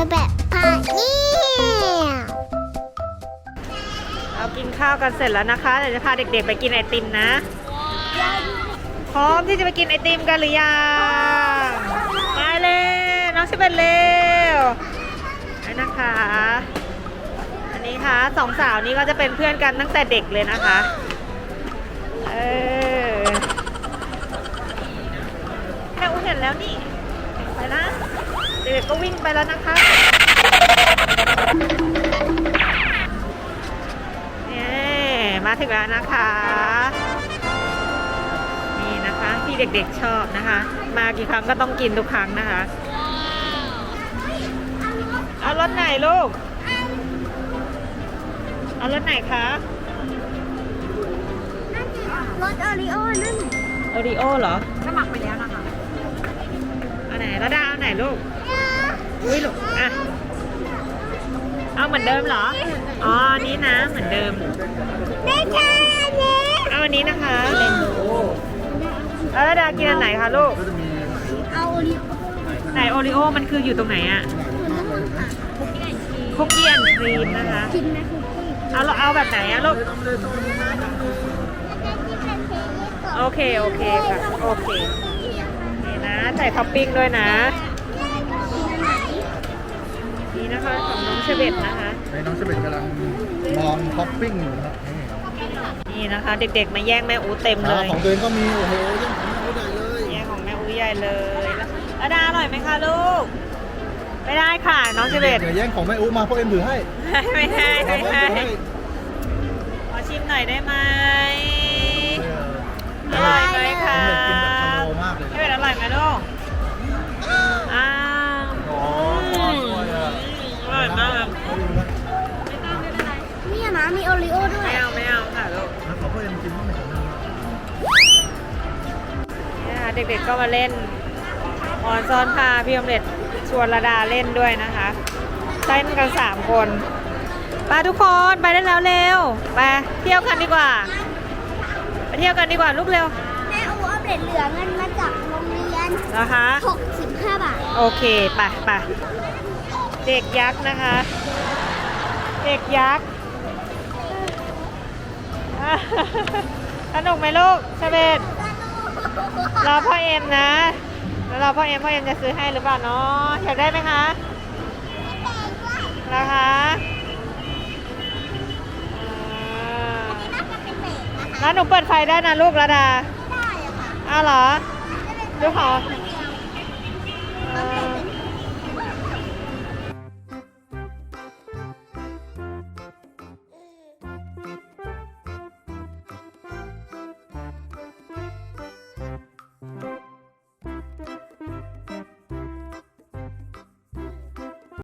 อแบบพาเนี่ยเรากินข้าวกันเสร็จแล้วนะคะเดี๋ยวจะพาเด็กๆไปกินไอติมนะ พร้อมที่จะไปกินไอติมกันหรือยังมาเลยน้องชิเป็นเร็วไปนะคะ อันนี้ค่ะสองสาวนี้ก็จะเป็นเพื่อนกันตั้งแต่เด็กเลยนะคะ เออแค่อุ้เห็นแล้วนี่ ไปนะเด็กๆก็ วิ่งไปแล้วนะคะเนี่ยมาถึงแล้วนะคะ นี่นะคะที่เด็กๆชอบนะคะ มากี่ครั้งก็ต้องกินทุกครั้งนะคะ เอารสไหนลูก เอารสไหนคะรสโอริโอ้นั่นโอริโอเหรอ สมัครไปแล้วนะคะ เอาไหนระดาเอาไหนลูก อุ้ยลูกอะเอาเหมือนเดิมเหรอ อ๋ออันนี้นะ เหมือนเดิมไม่ใช่เน็กเอาอันนี้นะคะแล้วระดากินอันไหนคะลูก เอาโอริโอไหนโอริโอมันคืออยู่ตรงไหนอะคุกกี้ไอทีคุกกี้แอนด์ครีมนะคะกินไหมคุกกี้เอาเราเอาแบบไหนอะลูก โอเค โอเคค่ะ โอเคนี่นะ ใส่ท็อปปิ้งด้วยนะ เชเบตนะคะ ในน้องเชเบตกำลังมองท็อปปิ้งอยู่นะครับนี่นี่นะคะ เด็กๆมาแย่งแม่อูเต็มเลอ่าย ของตัวเองก็มีโอ้โหยังของเราใหญ่เลยแย่งของแม่อูใหญ่เลยแล้วดาอร่อยไหมคะลูก ไม่ได้ค่ะ น้องเชเบตเดี๋ยวแย่งของแม่อุ๊มาพวกเอ็มถือให้ไม่ให้เอาไม่แม่ให้ถือให้ขอชิมหน่อยได้ไหมเอออร่อยไหมคะเด็กกินแบบสโลว์มากเลยเชเบตอร่อยไหมลูก ร่อยมากเนี่ยนะมีโอริโอด้วย ไม่เอาไม่เอาค่ะลูกแล้วขอพวกเอ็มกินบ้างไหมครับนี่นะคะเด็กๆก็มาเล่นออนซ้อนพาพี่อมเล็ดชวนระดาเล่นด้วยนะคะเล่นกันสามคนไปทุกคนไปได้แล้วเร็วไปเที่ยวกันดีกว่าไปเที่ยวกันดีกว่าลูกเร็วแม่อูเอาเด็ดเหลือเงินมาจากโรงเรียนนะคะ65 บาท โอเค ไปไป เด็กยักษ์นะคะ เด็กยักษ์สนุกไหมลูกเชเบตรอพ่อเอ็มนะ แล้วรอพ่อเอ็มพ่อเอ็มจะซื้อให้หรือเปล่าเนาะอยากได้ไหมคะนะคะอ่าแล้วหนูเปิดไฟได้นะลูกระดาได้อะค่ะอ้าวเหรอดูขอ